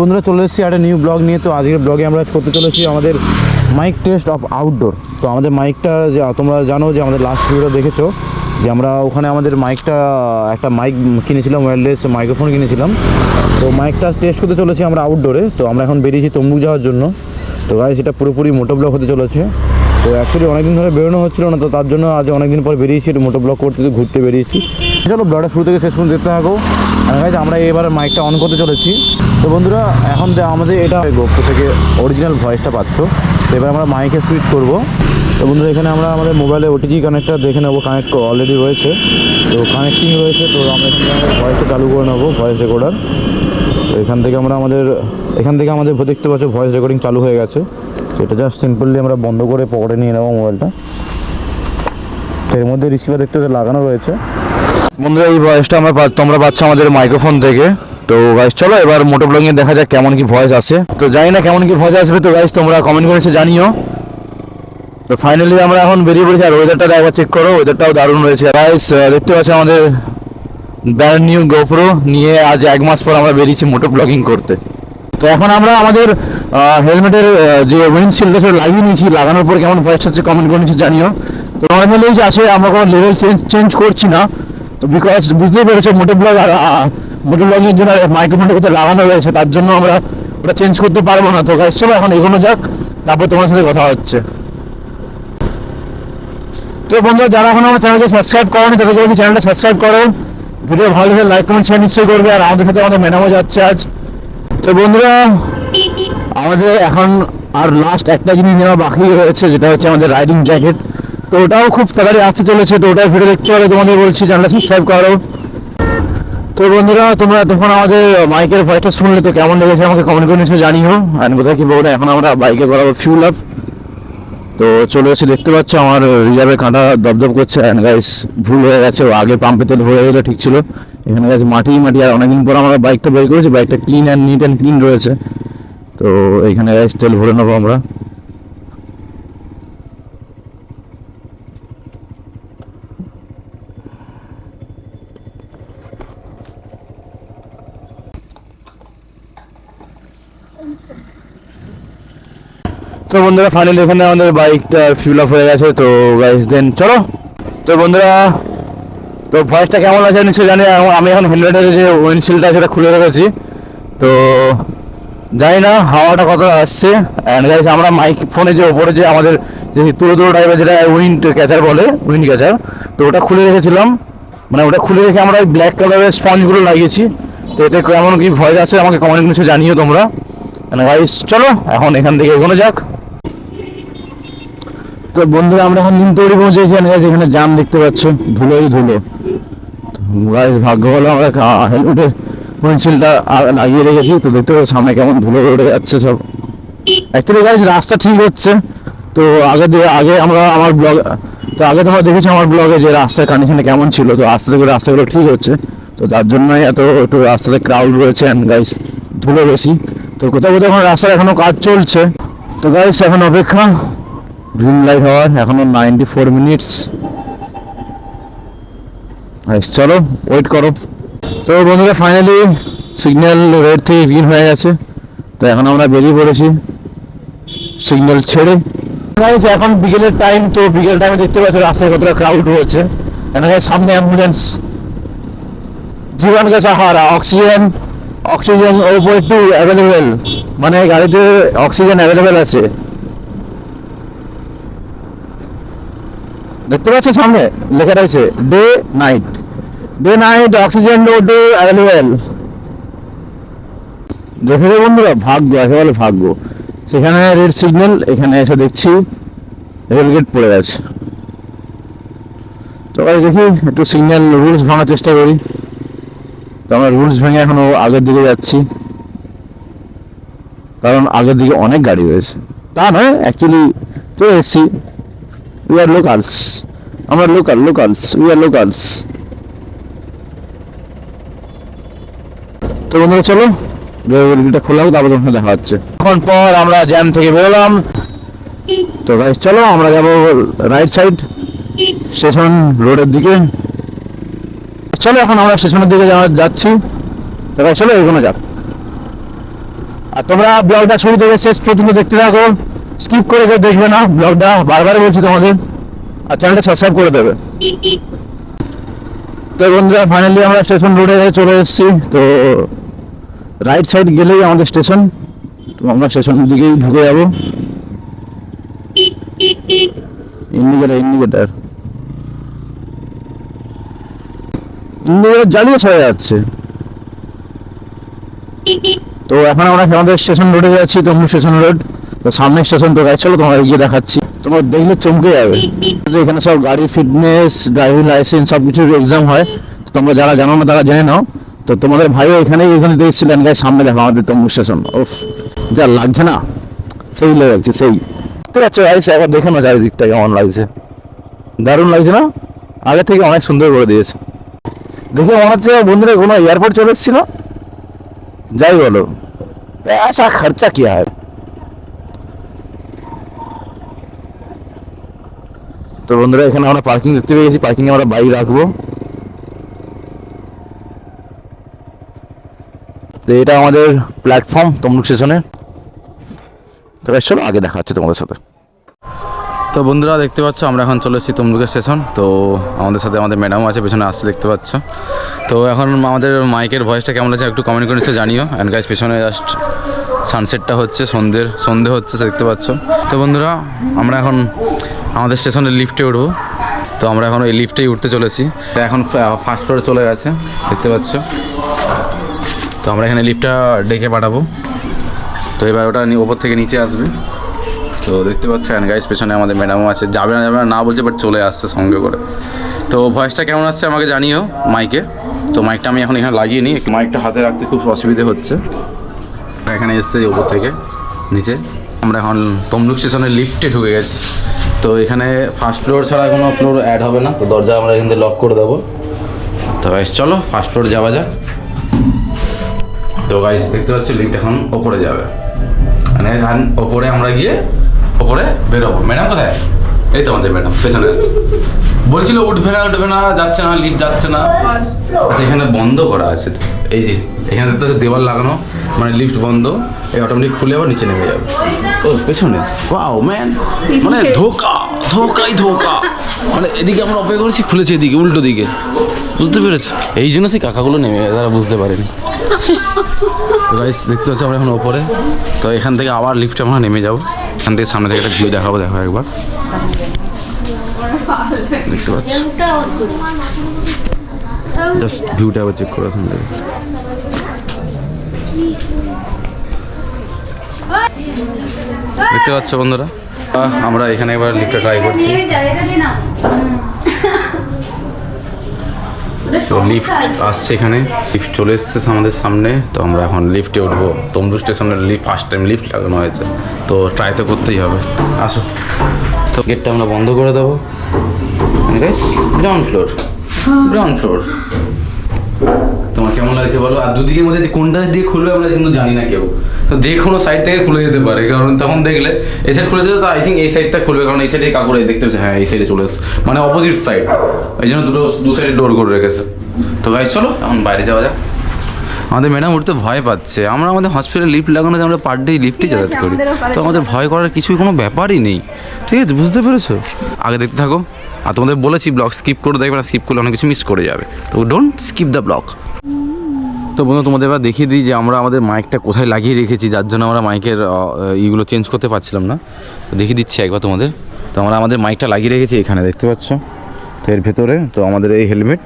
বন্ধুরা, চলে এসেছি একটা নিউ ব্লগ নিয়ে। তো আজকের ব্লগে আমরা করতে চলেছি আমাদের মাইক টেস্ট অফ আউটডোর তো আমাদের মাইকটা যে, তোমরা জানো যে, আমাদের লাস্ট ভিডিও দেখেছ, যে আমরা ওখানে আমাদের মাইকটা একটা মাইক কিনেছিলাম ওয়্যারলেস মাইক্রোফোন কিনেছিলাম। তো মাইকটা টেস্ট করতে চলেছি আমরা আউটডোরে তো আমরা এখন বেরিয়েছি তমলুক যাওয়ার জন্য। তো গাইজ সেটা পুরোপুরি মোটো ব্লক হতে চলেছে। তো অ্যাকচুয়ালি অনেকদিন ধরে বেরোনো হচ্ছিল না, তো তার জন্য আজ অনেকদিন পর বেরিয়েছি, একটু মোটো ব্লক করতে ঘুরতে বেরিয়েছি। চলো ব্লগটা শুরু থেকে শেষ পর্যন্ত দেখতে থাকো। গাইজ আমরা এবার মাইকটা অন করতে চলেছি। তো বন্ধুরা, এখন আমাদের এটা গোপ্রো থেকে অরিজিনাল ভয়েসটা পাচ্ছ, তো এবার আমরা মাইকে সুইচ করব। তো বন্ধুরা, এখানে আমরা আমাদের মোবাইলে ওটিজি কানেক্টটা দেখে নেব কানেক্ট অলরেডি রয়েছে। তো কানেক্টিং রয়েছে, তো আমরা এখানে ভয়েসটা চালু করে নেব ভয়েস রেকর্ডার তো এখান থেকে আমরা আমাদের, এখান থেকে আমাদের দেখতে পাচ্ছ ভয়েস রেকর্ডিং চালু হয়ে গেছে। এটা জাস্ট সিম্পলি আমরা বন্ধ করে পকেটে নিয়ে নেব মোবাইলটা এর মধ্যে রিসিভার দেখতে লাগানো রয়েছে। বন্ধুরা, এই ভয়েসটা আমরা তোমরা পাচ্ছ আমাদের মাইক্রোফোন থেকে। তো গাইস চলো এবার মোটো ব্লগিং দেখা যাক কেমন কি ভয়েস আসে। তো জানি না কেমন কি ভয়েস আসবে, তো গাইস তোমরা কমেন্ট করে জানিও। তো ফাইনালি আমরা এখন বেরিয়ে পড়েছি, আর ওয়েদারটা একবার চেক করো ওয়েদারটাও দারুণ রয়েছে। গাইস দেখতে পাচ্ছ আমাদের ব্র্যান্ড নিউ গোপ্রো নিয়ে আজ এক মাস পর আমরা বেরিয়েছি মোটো ব্লগিং করতে। তো এখন আমরা আমাদের হেলমেটের যে উইন্ডশিল্ডটা সেটা লাগিয়ে নিয়েছি, লাগানোর পর কেমন ভয়েস হচ্ছে কমেন্ট করে নিচ্ছি জানিও। তো নর্মালি যে আসে, আমরা কোনো লেভেল চেঞ্জ চেঞ্জ করছি না। বিকজ বুঝতেই পেরেছ মোটো ব্লগ আর মোটো ব্লগের জন্য মাইক্রোফোনটা কোথায় লাগানো রয়েছে, তার জন্য আমরা ওটা চেঞ্জ করতে পারব না। তো গাইস চলো এখন এগোনো যাক, তারপর তোমার সাথে কথা হচ্ছে। তো বন্ধুরা, যারা এখন আমার চ্যানেলকে সাবস্ক্রাইব করোনি, তাদেরকে বলছি চ্যানেলটা সাবস্ক্রাইব করো। ভিডিও ভালো লাগলে লাইক কমেন্ট শেয়ার নিশ্চয়ই করবে, আর আমাদের সাথে আমাদের মেনামো যাচ্ছে আজ। তো বন্ধুরা, আমাদের এখন আর লাস্ট একটা জিনিস নেওয়া বাকি রয়েছে, যেটা হচ্ছে আমাদের রাইডিং জ্যাকেট তো ওটাও খুব তাড়াতাড়ি আসতে চলেছে, তো ওটার ভিডিও দেখতে হবে তোমাদের বলছি চ্যানেলটা সাবস্ক্রাইব করো। তো বন্ধুরা, তোমরা তখন আমাদের মাইকের ভয়েসটা শুনলে তো কেমন লেগেছে আমাকে কমেন্ট করে নিশ্চয়ই জানিও। আর কোথায় কি বলব এখন আমরা বাইকে করাবো ফিউল আপ তো চলে এসে দেখতে পাচ্ছ আমার রিজার্ভের কাঁটা দপদপ করছে। অ্যান্ড গাইস ভুল হয়ে গেছে আগে পাম্পে তেল ভরে গেলে ঠিক ছিল। এখানে গেছে মাটি মাটি, আর অনেকদিন পর আমরা বাইকটা বের করেছি বাইকটা clean and neat and clean রয়েছে। তো এখানে গাইস তেল ভরে নেব আমরা। তো বন্ধুরা ফাইনালি এখানে আমাদের বাইকটা ফিল আপ হয়ে গেছে, তো গাইস দেন চলো। তো বন্ধুরা, তো ভয়েসটা কেমন আছে নিশ্চয়ই জানি, আমি এখন হেলমেটের যে উইন্ডশিল্ডটা সেটা খুলে রেখেছি। তো জানি না, হাওয়াটা কত আসছে। অ্যান্ড গাইস আমরা মাইক ফোনে যে ওপরে যে আমাদের যে তুলো তুলো টাইপের যেটা উইন্ড ক্যাচার বলে উইন্ড ক্যাচার তো ওটা খুলে রেখেছিলাম। মানে ওটা খুলে রেখে আমরা ওই ব্ল্যাক কালারের স্পঞ্জগুলো লাগিয়েছি। তো এতে কেমন কি ভয়েস আছে আমাকে কমেন্ট নিশ্চয়ই জানিও তোমরা। গাইস চলো, এখন এখান থেকে এগোনো যাক। তো বন্ধুরা, আমরা এখন নিমতৌড়ি পৌঁছেছি এখানে জাম দেখতে পাচ্ছ ধুলোই ধুলো। ভাগ্য হলো আমরা হেলমেটের উইন্ডশিল্ডটা লাগিয়ে রেখেছি, তো দেখতে পাচ্ছ সামনে কেমন ধুলো উড়ে যাচ্ছে সব। অ্যাকচুয়ালি গাইজ রাস্তা ঠিক হচ্ছে, তো আগে আগে আমরা আমার ব্লগ তো আগে তোমরা দেখেছ আমার ব্লগে যে রাস্তার কন্ডিশনে কেমন ছিল, তো আস্তে আস্তে করে রাস্তাগুলো ঠিক হচ্ছে। তো তার জন্যই এত একটু রাস্তাতে ক্রাউড রয়েছে অ্যান্ড গাইস ধুলো বেশি। তো কোথাও কোথাও এখন রাস্তার এখনও কাজ চলছে। তো গাইস এখন অপেক্ষা গ্রিন লাইট হওয়ার এখনও নাইনটি ফোর মিনিটস চলো ওয়েট করো। তো বন্ধুরা ফাইনালি সিগন্যাল রেড থেকে গ্রিন হয়ে গেছে। তো এখন আমরা বেরিয়ে পড়েছি সিগন্যাল ছেড়ে। এখন বিকেলের টাইম তো বিকেল টাইমে দেখতে পাচ্ছ রাস্তায় কতটা ক্রাউড রয়েছে। সামনে অ্যাম্বুলেন্স জীবন গেছে হারা অক্সিজেন অক্সিজেন ওপর টু অ্যাভেলেবেল মানে গাড়িতে অক্সিজেন অ্যাভেলেবেল আছে। দেখতে পাচ্ছ সামনে, লেখা রয়েছে day night day night oxygen ও ডে অ্যাভেলেবেল দেখে বন্ধুরা, ভাগ্য, একেবারে ভাগ্য। সেখানে রেড সিগন্যাল এখানে এসে দেখছি রেলগেট পড়ে গেছে। তো দেখি, একটু সিগন্যাল রুলস ভাঙার চেষ্টা করি। তো আমরা রুলস ভেঙে এখনও আগের দিকে যাচ্ছি। কারণ আগের দিকে অনেক গাড়ি রয়েছে। তা নয় অ্যাকচুয়ালি তো এসছি। উই আর লোকালস আমরা local locals we are locals তো বন্ধুরা, চলো। রেলগেটটা খোলা হোক, তারপর তোমার দেখা হচ্ছে। এখন পর আমরা জ্যাম থেকে বেরোলাম। তো গাইস চলো, আমরা যাব রাইট সাইড স্টেশন রোডের দিকে। চলো, এখন আমরা স্টেশনের দিকে যাচ্ছি। তো গাইস চলো, এগোনো যাক। আর তোমরা ব্লগটা শুরু থেকে শেষ পর্যন্ত দেখতে থাকো। স্কিপ করে কেউ দেখবে না ব্লগটা বারবার বলছি তোমাদের। আর চ্যানেলটা সাবস্ক্রাইব করে দেবে। তো বন্ধুরা ফাইনালি আমরা স্টেশন রোডে চলে এসেছি। তো রাইট সাইড গেলেই আমাদের স্টেশন তো আমরা স্টেশনের দিকেই ঢুকে যাব। ইন্ডিকেটার ইন্ডিকেটার ইন্ডিকেটার জ্বালিয়ে চলে যাচ্ছে। তো এখন আমরা আমাদের স্টেশন রোডে যাচ্ছি, তমলুক স্টেশন রোড তো সামনে স্টেশন তো গাছ চলো তোমার গিয়ে দেখাচ্ছি তোমার দেখলে চমকে যাবে তো এখানে সব গাড়ি ফিটনেস ড্রাইভিং লাইসেন্স সব কিছুর এক্সাম হয় তো তোমরা যারা জানো না তারা জেনে নাও তো তোমাদের ভাইও এখানেই এখানে দেখছিলেন গায়ে সামনে দেখো আমাদের তমলুক স্টেশন ওফ যা লাগছে না সেই লাগছে সেই ঠিক আছে গাইস একবার দেখো না চারিদিকটা কেমন লাগছে দারুণ লাগছে না আগে থেকে অনেক সুন্দর করে দিয়েছে দেখে মনে হচ্ছে বন্ধুরা কোনো এয়ারপোর্ট চলে এসেছিল যাই বলো ऐसा खर्चा किया है তো বন্ধুরা, এখানে আমরা পার্কিং দেখতে পেয়ে গেছি পার্কিং আমরা বাইক রাখব। তো এটা আমাদের প্ল্যাটফর্ম তমলুক স্টেশনের তো চলো আগে দেখা হচ্ছে তোমাদের সাথে। তো বন্ধুরা, দেখতে পাচ্ছ, আমরা এখন চলে এসেছি তমলুকের স্টেশন তো আমাদের সাথে আমাদের ম্যাডামও আছে, পেছনে আসতে দেখতে পাচ্ছ। তো এখন আমাদের মাইকের ভয়েসটা কেমন আছে, একটু কমেন্ট করে নিশ্চয়ই জানিও। অ্যান্ড গাইজ পেছনে জাস্ট সানসেটটা হচ্ছে সন্ধ্যের সন্ধে হচ্ছে দেখতে পাচ্ছ। তো বন্ধুরা, আমরা এখন আমাদের স্টেশনের লিফটে উঠবো। তো আমরা এখন ওই লিফটেই উঠতে চলেছি। এখন ফার্স্ট ফ্লোরে চলে গেছে, দেখতে পাচ্ছ। তো আমরা এখানে লিফটটা ডেকে পাঠাবো। তো এবার ওটা ওপর থেকে নিচে আসবে। তো দেখতে পাচ্ছেন গাইস পেছনে আমাদের ম্যাডামও আছে। যাবে না যাবে না না বলছে বাট চলে আসছে সঙ্গে করে। তো ভয়েসটা কেমন আসছে আমাকে জানিও মাইকে তো মাইকটা আমি এখন এখানে লাগিয়ে নিই। মাইকটা হাতে রাখতে খুব অসুবিধে হচ্ছে। এখানে এসছে ওপর থেকে, নিচে। আমরা এখন তমলুক স্টেশনের লিফটে ঢুকে গেছি। তো এখানে ফার্স্ট ফ্লোর ছাড়া কোনো ফ্লোর অ্যাড হবে না তো দরজা আমরা এখান থেকে লক করে দেবো। তো গাইস চলো ফার্স্ট ফ্লোর যাওয়া যাক। তো গাইস দেখতে পাচ্ছ লিফট এখন ওপরে যাবে। মানে ধান ওপরে আমরা গিয়ে ওপরে বেরোবো। ম্যাডাম কোথায়? এই তো আমাদের ম্যাডাম পেছনে। বলছিল উঠবে না উঠবে না যাচ্ছে না লিফট যাচ্ছে না। আচ্ছা এখানে বন্ধ করা আছে। তো এই যে এখানে তো দেওয়াল লাগানো মানে লিফট বন্ধ। এই অটোমেটিক খুলে আবার নিচে নেমে যাবে। ও পেছনে। ওয়াও ম্যান মানে ধোকা ধোকাই ধোকা। মানে এদিকে আমরা অপেক্ষা করছি খুলেছে এদিকে উল্টো দিকে। বুঝতে পেরেছি? এই জন্য সেই কাকাগুলো নেমে তারা বুঝতে পারেনি। তো গাইস দেখতে পাচ্ছি আমরা এখন ওপরে। তো এখান থেকে আবার লিফটে আমরা নেমে যাব। এখান থেকে সামনে থেকে একটা ভিউ দেখাবো দেখো একবার। দেখতে পাচ্ছি? জাস্ট ভিউটা আবার চেক করো এখান থেকে। দেখতে পাচ্ছ বন্ধুরা? আমরা এখানে এবার লিফটে ট্রাই করছি। তো লিফট আসছে এখানে। লিফট চলে এসছে আমাদের সামনে। তো আমরা এখন লিফটে উঠবো। তমলুক স্টেশনের লিফট ফার্স্ট টাইম লিফট লাগানো হয়েছে। তো ট্রাই তো করতেই হবে। আসো। তো গেটটা আমরা বন্ধ করে দেবো। গ্রাউন্ড ফ্লোর গ্রাউন্ড ফ্লোর তোমার কেমন লাগছে বলো? আর দুদিকের মধ্যে কোনটা দিয়ে খুলবে আমরা কিন্তু জানি না কেউ। তো যে কোনো সাইড থেকে খুলে যেতে পারে। কারণ তখন দেখলে এই সাইড খুলেছে তো আই থিঙ্ক এই সাইডটা খুলবে। কারণ এই সাইডে কাকুরে দেখতে হচ্ছে হ্যাঁ এই সাইডে চলে এসছে। মানে অপোজিট সাইড এই জন্য দুটো দু সাইডে ডোর করে রেখেছে। তো গাইজ চলো এখন বাইরে যাওয়া যাক। আমাদের ম্যাডাম উঠতে ভয় পাচ্ছে। আমরা আমাদের হসপিটালে লিফ্ট লাগানো যে আমরা পার ডে লিফটে যাতায়াত করি। তো আমাদের ভয় করার কিছুই কোনো ব্যাপারই নেই। ঠিক আছে বুঝতে পেরেছ? আগে দেখতে থাকো। আর তোমাদের বলেছি ব্লগ স্কিপ করে দেখবে না স্কিপ করলে অনেক কিছু মিস করে যাবে। তো ডোন্ট স্কিপ দ্য ব্লগ তো বন্ধু, তোমাদের এবার দেখিয়ে দিই যে আমরা আমাদের মাইকটা কোথায় লাগিয়ে রেখেছি, যার জন্য আমরা মাইকের ইগুলো চেঞ্জ করতে পারছিলাম না। দেখিয়ে দিচ্ছি একবার তোমাদের। তো আমরা আমাদের মাইকটা লাগিয়ে রেখেছি এখানে, দেখতে পাচ্ছ? তো এর ভেতরে, তো আমাদের এই হেলমেট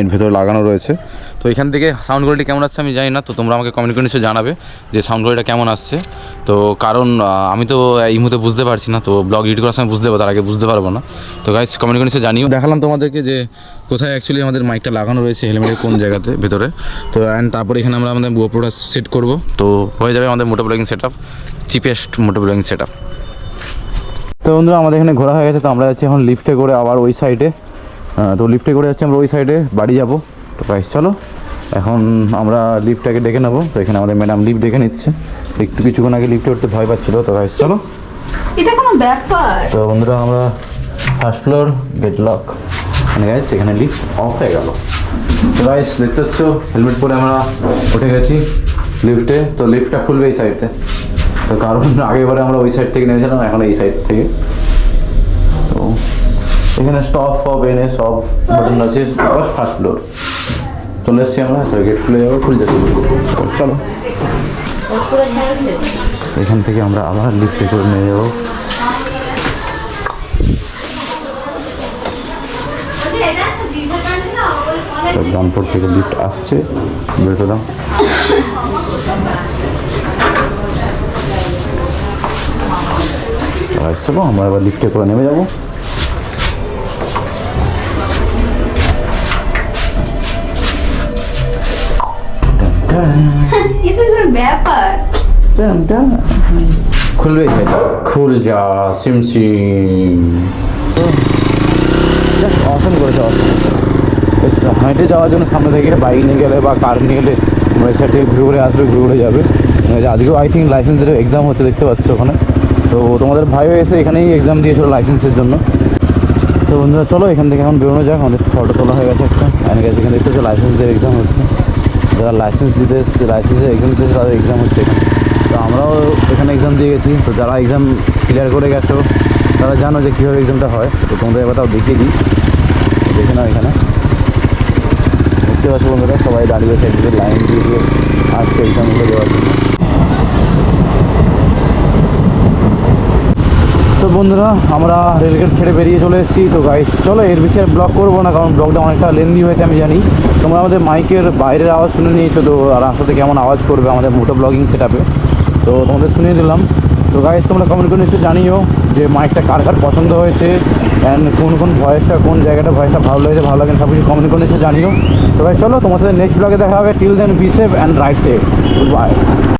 এর ভেতরে লাগানো রয়েছে। তো এখান থেকে সাউন্ড কোয়ালিটি কেমন আসছে আমি জানি না, তো তোমরা আমাকে কমেন্ট করে নিশ্চয়ই জানাবে যে সাউন্ড কোয়ালিটিটা কেমন আসছে। তো কারণ আমি তো এই মুহূর্তে বুঝতে পারছি না, তো ব্লগ এডিট করার সময় বুঝতে পারব, তার আগে বুঝতে পারব না। তো গাইস কমেন্ট করে নিশ্চয়ই জানিও। দেখালাম তোমাদেরকে যে কোথায় অ্যাকচুয়ালি আমাদের মাইকটা লাগানো রয়েছে হেলমেটের কোন জায়গাতে, ভেতরে। তো অ্যান্ড তারপরে এখানে আমরা আমাদের গোপ্রোটা সেট করব। তো হয়ে যাবে আমাদের moto blogging set up cheapest moto blogging set up তো বন্ধুরা, আমাদের এখানে ঘোরা হয়ে গেছে, তো আমরা যাচ্ছি এখন লিফটে করে আবার ওই সাইডে তো লিফটে করে যাচ্ছি আমরা ওই সাইডে বাড়ি যাব। তো গাইস চলো। এখন আমরা লিফটটাকে ডেকে নেব। তো এখানে আমাদের ম্যাডাম লিফট ডেকে নিচ্ছে। একটু কিছুক্ষণ আগে লিফটে উঠতে ভয় পাচ্ছিলো তো গাইস চলো। এটা কোনো ব্যাপার। তো বন্ধুরা আমরা ফার্স্ট ফ্লোর গেট লক মানে গাইস এখানে লিফট অফ হয়ে গেল। তো গাইস দেখতে পাচ্ছ হেলমেট পরে আমরা উঠে গেছি লিফটে তো লিফটটা খুলবে এই সাইডে তো। কারণ আগেবারে আমরা ওই সাইড থেকে নিয়েছিলাম এখন এই সাইড থেকে। এখানে স্টপ ফপ এনে সব বাটন আছে ফার্স্ট ফ্লোর চলে এসছি আমরা গেট খুলে যাব খুলে তো চলো। এখান থেকে আমরা আবার লিফটে করে নিয়ে যাব। রামপুর থেকে লিফট আসছে বেরোতে আর আমরা এবার লিফটে করে নেমে যাব। ব্যাপার খুলবে সেটা খুল যা সিম সিম অসম করেছে অসম হেঁটে যাওয়ার জন্য সামনে থেকে বাইক নিয়ে গেলে বা কার নিয়ে গেলে সাইড থেকে ঘুরে ঘুরে আসবে ঘুরে ঘুরে যাবে আজকেও আই থিঙ্ক লাইসেন্সের এক্সাম হচ্ছে দেখতে পাচ্ছ ওখানে তো তোমাদের ভাইও এসে এখানেই এক্সাম দিয়েছিল লাইসেন্সের জন্য তো বন্ধুরা চলো এখান থেকে এখন বেরোনো যাক আমাদের ফটো তোলা হয়ে গেছে একটা এখানে গেছে এখানে দেখতে হচ্ছে লাইসেন্সের এক্সাম হচ্ছে যারা লাইসেন্স দিতে এসছে লাইসেন্সের এক্সাম দিতে তাদের এক্সাম হচ্ছে এখানে। তো আমরাও এখানে এক্সাম দিয়ে গেছি। তো যারা এক্সাম ক্লিয়ার করে গেছো, তারা জানো যে কীভাবে এক্সামটা হয়। তো তোমরা এবার তাও দেখিয়ে দিই। দেখে নাও এখানে। দেখতে পাচ্ছ বন্ধুরা, সবাই দাঁড়িয়ে সাইড লাইন দিয়ে দিয়ে আসছে এক্সামগুলো দেওয়ার জন্য। তো বন্ধুরা, আমরা রেলগেট ছেড়ে বেরিয়ে চলে এসেছি। তো গাইস চলো এর বিষয়ে ব্লগ করব না, কারণ ব্লগটা অনেকটা লেন্দি হয়েছে, আমি জানি। তোমরা আমাদের মাইকের বাইরের আওয়াজ শুনে নিয়েছো, তো আর রাস্তাতে কেমন আওয়াজ করবে আমাদের মোটো ব্লগিং সেট তো তোমাদের শুনিয়ে দিলাম। তো গাইস তোমরা কমেন্ট করে নিশ্চয়ই জানিও যে মাইকটা কার কার পছন্দ হয়েছে অ্যান্ড কোন কোন ভয়েসটা কোন জায়গাটা ভয়েসটা ভালো লেগেছে, ভালো লাগে সব কিছু কমেন্ট করে নিশ্চয়ই জানিও। তো ভাই চলো তোমার সাথে নেক্সট ব্লগে দেখা হবে। Till then be safe and ride safe good bye